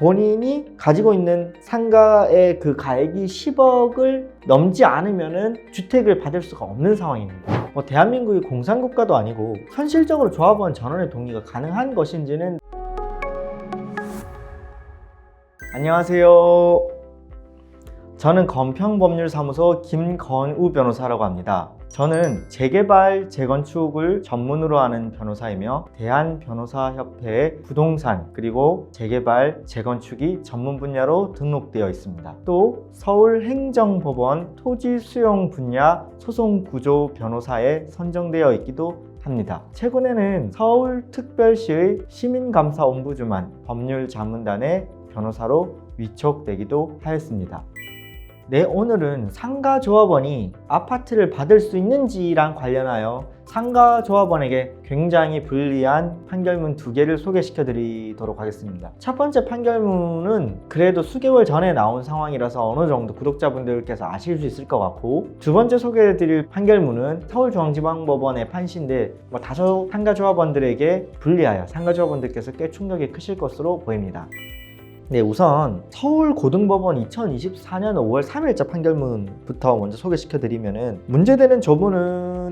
본인이 가지고 있는 상가의 그 가액이 10억을 넘지 않으면은 주택을 받을 수가 없는 상황입니다. 뭐 대한민국이 공산국가도 아니고 현실적으로 조합원 전원의 동의가 가능한 것인지는 안녕하세요. 저는 건평법률사무소 김건우 변호사라고 합니다. 저는 재개발, 재건축을 전문으로 하는 변호사이며 대한변호사협회의 부동산 그리고 재개발, 재건축이 전문 분야로 등록되어 있습니다. 또 서울행정법원 토지수용 분야 소송구조 변호사에 선정되어 있기도 합니다. 최근에는 서울특별시의 시민감사ombudsman 법률자문단의 변호사로 위촉되기도 하였습니다. 네, 오늘은 상가조합원이 아파트를 받을 수 있는지랑 관련하여 상가조합원에게 굉장히 불리한 판결문 두 개를 소개시켜 드리도록 하겠습니다. 첫 번째 판결문은 그래도 수개월 전에 나온 상황이라서 어느 정도 구독자분들께서 아실 수 있을 것 같고 두 번째 소개해 드릴 판결문은 서울중앙지방법원의 판시인데 뭐 다소 상가조합원들에게 불리하여 상가조합원들께서 꽤 충격이 크실 것으로 보입니다. 네, 우선 서울고등법원 2024년 5월 3일자 판결문부터 먼저 소개시켜 드리면은 문제되는 조문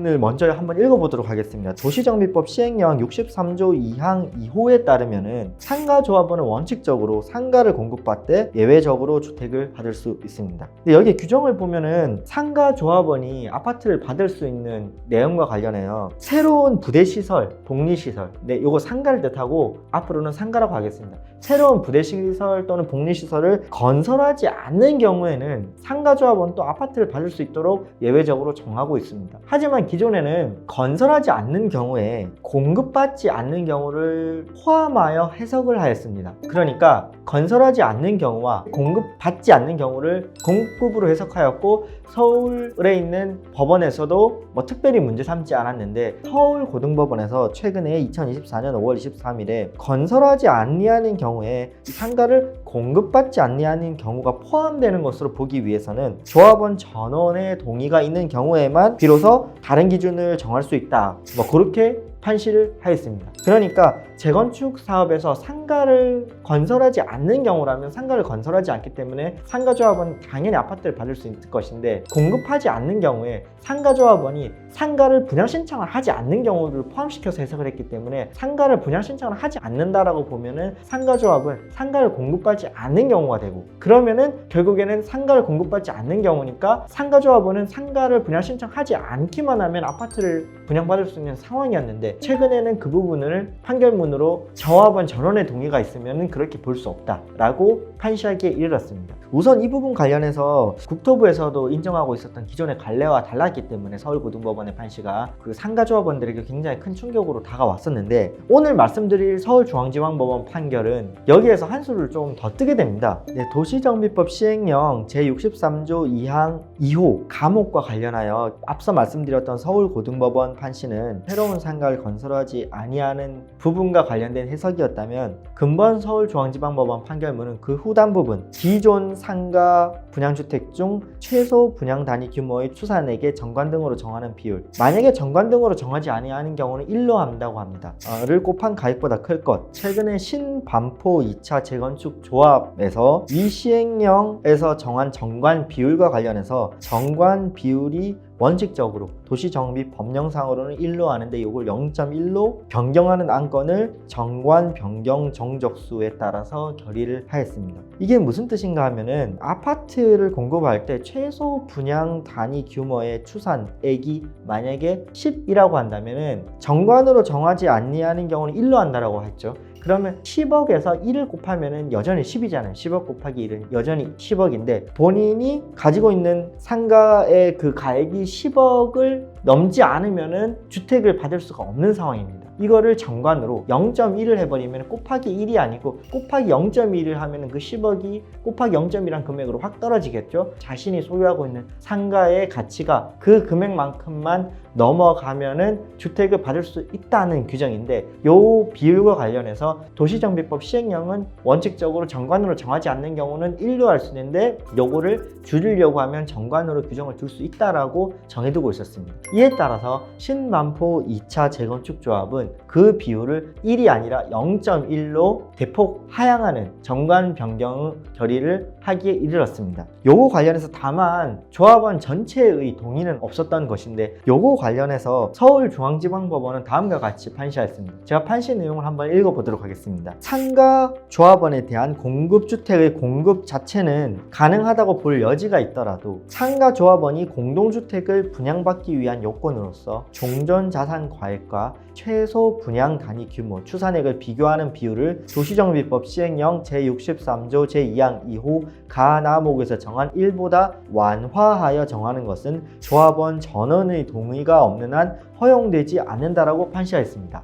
을 먼저 한번 읽어보도록 하겠습니다. 도시정비법 시행령 63조 2항 2호에 따르면은 상가 조합원은 원칙적으로 상가를 공급받되 예외적으로 주택을 받을 수 있습니다. 근데 여기 규정을 보면은 상가 조합원이 아파트를 받을 수 있는 내용과 관련해요. 새로운 부대 시설, 복리 시설, 네, 이거 상가를 뜻하고 앞으로는 상가라고 하겠습니다. 새로운 부대 시설 또는 복리 시설을 건설하지 않는 경우에는 상가 조합원 또 아파트를 받을 수 있도록 예외적으로 정하고 있습니다. 하지만 기존에는 건설하지 않는 경우에 공급받지 않는 경우를 포함하여 해석을 하였습니다. 그러니까 건설하지 않는 경우와 공급받지 않는 경우를 공급으로 해석하였고 서울에 있는 법원에서도 뭐 특별히 문제 삼지 않았는데 서울고등법원에서 최근에 2024년 5월 23일에 건설하지 않니하는 경우에 이 상가를 공급받지 않니하는 경우가 포함되는 것으로 보기 위해서는 조합원 전원의 동의가 있는 경우에만 비로소 다른 기준을 정할 수 있다. 뭐 그렇게 판시를 하였습니다. 그러니까 재건축 사업에서 상가를 건설하지 않는 경우라면 상가를 건설하지 않기 때문에 상가조합은 당연히 아파트를 받을 수 있을 것인데 공급하지 않는 경우에 상가조합원이 상가를 분양 신청을 하지 않는 경우를 포함시켜서 해석을 했기 때문에 상가를 분양 신청을 하지 않는다라고 보면은 상가조합은 상가를 공급받지 않는 경우가 되고 그러면은 결국에는 상가를 공급받지 않는 경우니까 상가조합원은 상가를 분양 신청하지 않기만 하면 아파트를 분양받을 수 있는 상황이었는데 최근에는 그 부분을 판결문 으로 저합원 전원의 동의가 있으면 그렇게 볼 수 없다라고 판시하기에 이르렀습니다. 우선 이 부분 관련해서 국토부에서도 인정하고 있었던 기존의 관례와 달랐기 때문에 서울고등법원의 판시가 그 상가조합원들에게 굉장히 큰 충격으로 다가왔었는데 오늘 말씀드릴 서울중앙지방법원 판결은 여기에서 한 수를 좀 더 뜨게 됩니다. 네, 도시정비법 시행령 제63조 2항 2호 감옥과 관련하여 앞서 말씀드렸던 서울고등법원 판시는 새로운 상가를 건설하지 아니하는 부분과 관련된 해석이었다면 근본 서울중앙지방법원 판결문은 그 후단 부분 기존 상가 분양주택 중 최소 분양 단위 규모의 추산액의 정관 등으로 정하는 비율. 만약에 정관 등으로 정하지 아니하는 경우는 1로 한다고 합니다. 어, 를 곱한 가액보다 클 것. 최근에 신반포 2차 재건축 조합에서 이 시행령에서 정한 정관 비율과 관련해서 정관 비율이 원칙적으로 도시 정비 법령상으로는 1로 하는데 이걸 0.1로 변경하는 안건을 정관 변경 정적수에 따라서 결의를 하였습니다. 이게 무슨 뜻인가 하면은 아파트를 공급할 때 최소 분양 단위 규모의 추산액이 만약에 10이라고 한다면은 정관으로 정하지 아니하는 경우는 1로 한다라고 했죠. 그러면 10억에서 1을 곱하면 여전히 10이잖아요. 10억 곱하기 1은 여전히 10억인데 본인이 가지고 있는 상가의 그 가액이 10억을 넘지 않으면 주택을 받을 수가 없는 상황입니다. 이거를 정관으로 0.1을 해버리면 곱하기 1이 아니고 곱하기 0.1을 하면 그 10억이 곱하기 0.1한 금액으로 확 떨어지겠죠. 자신이 소유하고 있는 상가의 가치가 그 금액만큼만 넘어가면은 주택을 받을 수 있다는 규정인데 요 비율과 관련해서 도시정비법 시행령은 원칙적으로 정관으로 정하지 않는 경우는 1로 할 수 있는데 요거를 줄이려고 하면 정관으로 규정을 둘 수 있다라고 정해두고 있었습니다. 이에 따라서 신만포 2차 재건축 조합은 good 그 비율을 1이 아니라 0.1로 대폭 하향하는 정관 변경 결의를 하기에 이르렀습니다. 요거 관련해서 다만 조합원 전체의 동의는 없었던 것인데 요거 관련해서 서울중앙지방법원은 다음과 같이 판시하였습니다. 제가 판시 내용을 한번 읽어보도록 하겠습니다. 상가 조합원에 대한 공급주택의 공급 자체는 가능하다고 볼 여지가 있더라도 상가 조합원이 공동주택을 분양받기 위한 요건으로서 종전자산 과액과 최소 분양 단위 규모, 추산액을 비교하는 비율을 도시정비법 시행령 제63조 제2항 2호 가나목에서 정한 1보다 완화하여 정하는 것은 조합원 전원의 동의가 없는 한 허용되지 않는다라고 판시하였습니다.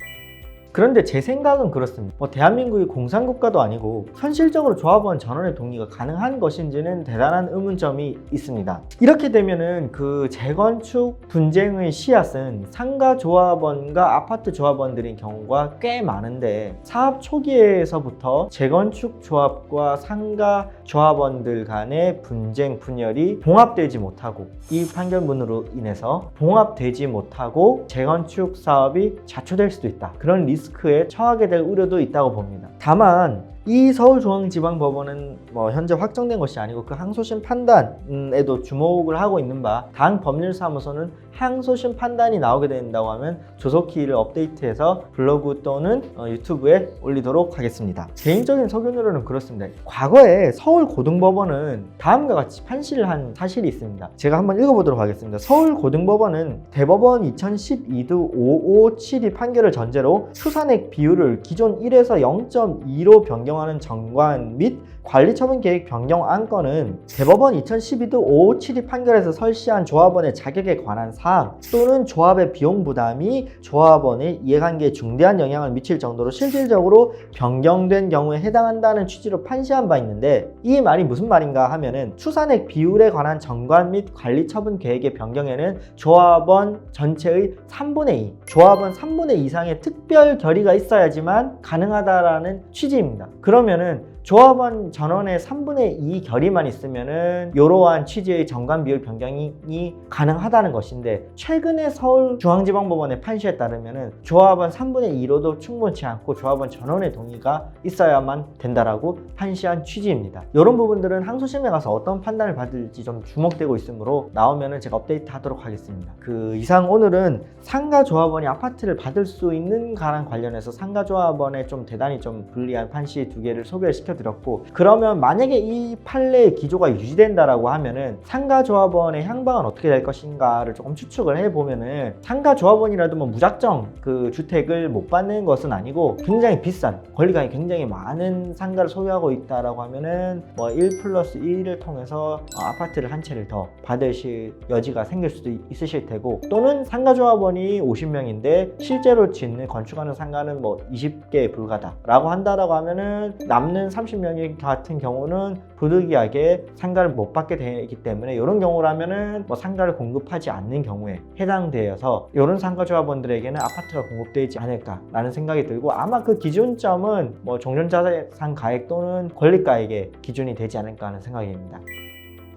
그런데 제 생각은 그렇습니다. 뭐 대한민국이 공산국가도 아니고 현실적으로 조합원 전원의 동의가 가능한 것인지는 대단한 의문점이 있습니다. 이렇게 되면은 그 재건축 분쟁의 씨앗은 상가 조합원과 아파트 조합원들인 경우가 꽤 많은데 사업 초기에서부터 재건축 조합과 상가 조합원들 간의 분쟁 분열이 봉합되지 못하고 이 판결문으로 인해서 봉합되지 못하고 재건축 사업이 자초될 수도 있다. 그런 리스 크에 처하게 될 우려도 있다고 봅니다. 다만 이 서울중앙지방법원은 뭐 현재 확정된 것이 아니고 그 항소심 판단에도 주목을 하고 있는 바 당 법률사무소는 항소심 판단이 나오게 된다고 하면 조속히 를 업데이트해서 블로그 또는 어, 유튜브에 올리도록 하겠습니다. 개인적인 소견으로는 그렇습니다. 과거에 서울고등법원은 다음과 같이 판시를 한 사실이 있습니다. 제가 한번 읽어보도록 하겠습니다. 서울고등법원은 대법원 2012도 557이 판결을 전제로 추산액 비율을 기존 1에서 0.2로 변경 하는 정관 및 관리처분 계획 변경 안건은 대법원 2012도 557이 판결에서 설시한 조합원의 자격에 관한 사항 또는 조합의 비용 부담이 조합원의 이해관계에 중대한 영향을 미칠 정도로 실질적으로 변경된 경우에 해당한다는 취지로 판시한 바 있는데 이 말이 무슨 말인가 하면은 추산액 비율에 관한 정관 및 관리처분 계획의 변경에는 조합원 전체의 3분의 2, 조합원 3분의 2 이상의 특별 결의가 있어야지만 가능하다라는 취지입니다. 그러면은 조합원 전원의 3분의 2 결의만 있으면은 이러한 취지의 정관 비율 변경이 가능하다는 것인데 최근에 서울중앙지방법원의 판시에 따르면은 조합원 3분의 2로도 충분치 않고 조합원 전원의 동의가 있어야만 된다라고 판시한 취지입니다. 이런 부분들은 항소심에 가서 어떤 판단을 받을지 좀 주목되고 있으므로 나오면은 제가 업데이트 하도록 하겠습니다. 그 이상 오늘은 상가 조합원이 아파트를 받을 수 있는가랑 관련해서 상가 조합원의 좀 대단히 좀 불리한 판시 두 개를 소개를 시켜 드렸고 그러면 만약에 이 판례의 기조가 유지된다라고 하면은 상가 조합원의 향방은 어떻게 될 것인가를 조금 추측을 해 보면은 상가 조합원이라도 뭐 무작정 그 주택을 못 받는 것은 아니고 굉장히 비싼 권리가이 굉장히 많은 상가를 소유하고 있다라고 하면은 뭐 1 플러스 1을 통해서 어, 아파트를 한 채를 더 받으실 여지가 생길 수도 있으실 테고 또는 상가 조합원이 50명인데 실제로 짓는 건축하는 상가는 뭐 20개에 불과다라고 한다라고 하면은 남는 30명이 같은 경우는 부득이하게 상가를 못 받게 되기 때문에 이런 경우라면은 뭐 상가를 공급하지 않는 경우에 해당되어서 이런 상가 조합원들에게는 아파트가 공급되지 않을까라는 생각이 들고 아마 그 기준점은 뭐 종전자산 가액 또는 권리가액의 기준이 되지 않을까 하는 생각입니다.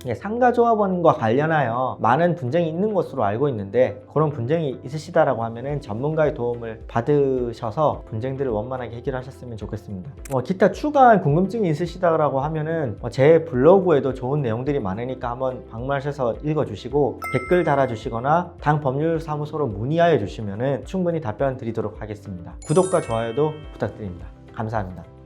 예, 상가 조합원과 관련하여 많은 분쟁이 있는 것으로 알고 있는데 그런 분쟁이 있으시다라고 하면은 전문가의 도움을 받으셔서 분쟁들을 원만하게 해결하셨으면 좋겠습니다. 뭐 기타 추가한 궁금증이 있으시다라고 하면은 뭐제 블로그에도 좋은 내용들이 많으니까 한번 방문하셔서 읽어주시고 댓글 달아주시거나 당 법률사무소로 문의하여 주시면은 충분히 답변 드리도록 하겠습니다. 구독과 좋아요도 부탁드립니다. 감사합니다.